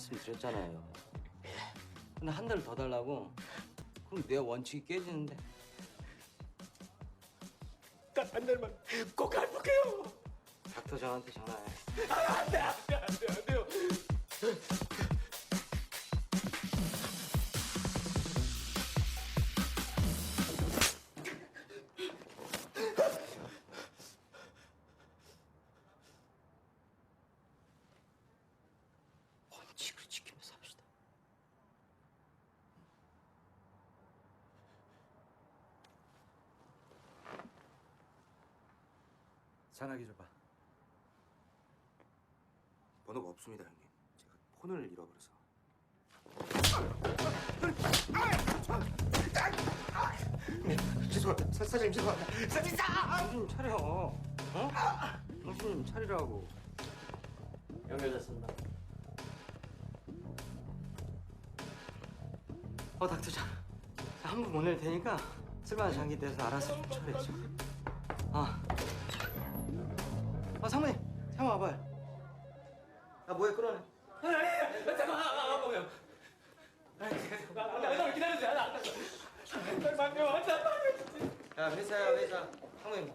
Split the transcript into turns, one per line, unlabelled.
말씀드렸잖아요. 근데 한 달을 더 달라고. 그럼 내 원칙이 깨지는데.
딱 한 달만 꼭 갚을게요.
닥터장한테 전화해.
전화기 줘봐.
번호가 없습니다 형님. 제가 폰을 잃어버려서. 죄송합니다. 사, 사장님 죄송합니다. 사장님
정신 좀 차려. 어? 정신 좀 차리라고. 연결됐습니다. 어, 닥터장. 한분 보낼 테니까 쓸만한 장기 돼서 알아서 좀 처리해줘. 아. 아, 상무님. 상무 와봐요. 아, 뭐해, 끌어내.
잠깐만. 안돼 기다려주세요. 안돼 안돼. 잠깐만요. 안돼 안돼.
야, 회사야, 회사. 상무님.